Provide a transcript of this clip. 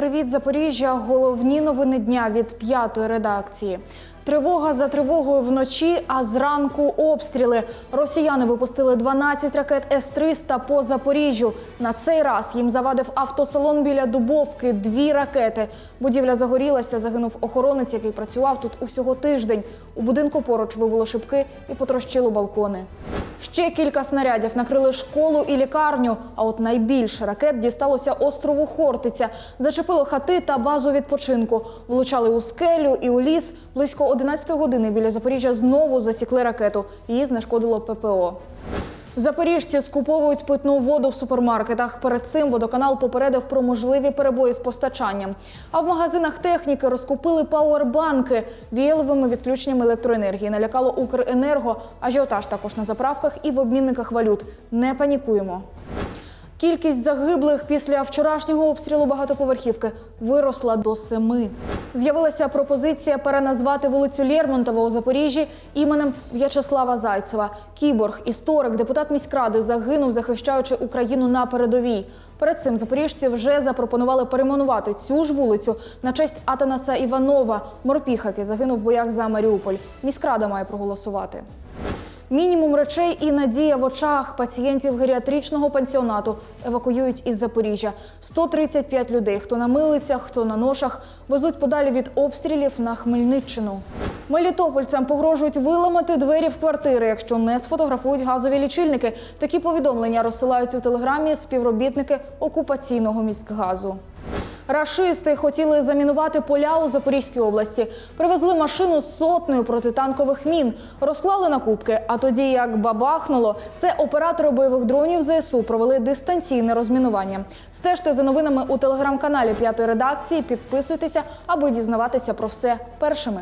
привіт, Запоріжжя. Головні новини дня від п'ятої редакції. Тривога за тривогою вночі, а зранку обстріли. Росіяни випустили 12 ракет С-300 по Запоріжжю. На цей раз їм завадив автосалон біля Дубовки. Дві ракети. Будівля загорілася. Загинув охоронець, який працював тут усього тиждень. У будинку поруч вибуло шибки і потрощило балкони. Ще кілька снарядів накрили школу і лікарню. А от найбільше ракет дісталося острову Хортиця. Зачепило хати та базу відпочинку. Влучали у скелю і у ліс. Близько 11 години біля Запоріжжя знову засікли ракету. Її знешкодило ППО. Запоріжці скуповують питну воду в супермаркетах. Перед цим водоканал попередив про можливі перебої з постачанням. А в магазинах техніки розкупили пауербанки. Віяловими відключеннями електроенергії налякало Укренерго. Ажіотаж також на заправках і в обмінниках валют. Не панікуємо. Кількість загиблих після вчорашнього обстрілу багатоповерхівки виросла до семи. З'явилася пропозиція переназвати вулицю Лєрмонтова у Запоріжжі іменем В'ячеслава Зайцева. Кіборг, історик, депутат міськради загинув, захищаючи Україну на передовій. Перед цим запоріжці вже запропонували перейменувати цю ж вулицю на честь Атанаса Іванова, морпіха, який загинув в боях за Маріуполь. Міськрада має проголосувати. Мінімум речей і надія в очах пацієнтів геріатричного пансіонату евакуюють із Запоріжжя. 135 людей, хто на милицях, хто на ношах, везуть подалі від обстрілів на Хмельниччину. Мелітопольцям погрожують виламати двері в квартири, якщо не сфотографують газові лічильники. Такі повідомлення розсилають у телеграмі співробітники окупаційного міськгазу. Рашисти хотіли замінувати поля у Запорізькій області. Привезли машину з сотнею протитанкових мін, розклали на кубки. А тоді, як бабахнуло, це оператори бойових дронів ЗСУ провели дистанційне розмінування. Стежте за новинами у телеграм-каналі П'ятої редакції. Підписуйтеся, аби дізнаватися про все першими.